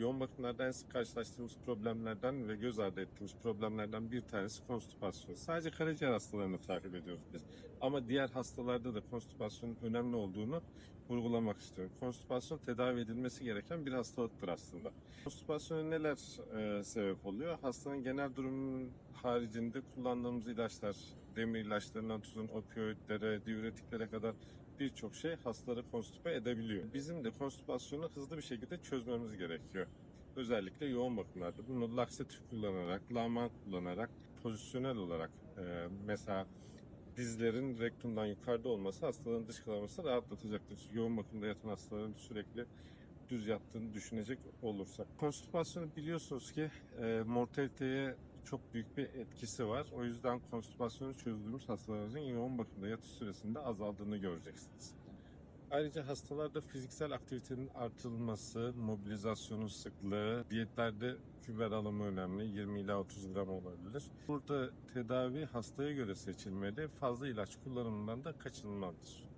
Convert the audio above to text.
Yoğun bakımlarda en sık karşılaştığımız problemlerden ve göz ardı ettiğimiz problemlerden bir tanesi konstipasyon. Sadece karaciğer hastalarını takip ediyoruz biz. Ama diğer hastalarda da konstipasyonun önemli olduğunu vurgulamak istiyorum. Konstipasyon tedavi edilmesi gereken bir hastalıktır aslında. Konstipasyona neler e, sebep oluyor? Hastanın genel durumunun haricinde kullandığımız ilaçlar, demir ilaçlarından tutun opioidlere, diüretiklere kadar birçok şey hastaları konstipe edebiliyor. Bizim de konstipasyonu hızlı bir şekilde çözmemiz gerekiyor. Özellikle yoğun bakımlarda. Bunu laksatif kullanarak, laman kullanarak, pozisyonel olarak e, mesela dizlerin rektumdan yukarıda olması hastaların dışkılamasını rahatlatacaktır. Yoğun bakımda yatan hastaların sürekli düz yattığını düşünecek olursak. Konstipasyonu biliyorsunuz ki e, mortaliteye çok büyük bir etkisi var. O yüzden konstipasyonu çözdüğümüz hastalarımızın yoğun bakımda yatış süresinde azaldığını göreceksiniz. Ayrıca hastalarda fiziksel aktivitenin artırılması, mobilizasyonun sıklığı, diyetlerde fiber alımı önemli. 20 ila 30 gram olabilir. Burada tedavi hastaya göre seçilmeli. Fazla ilaç kullanımından da kaçınılmalıdır.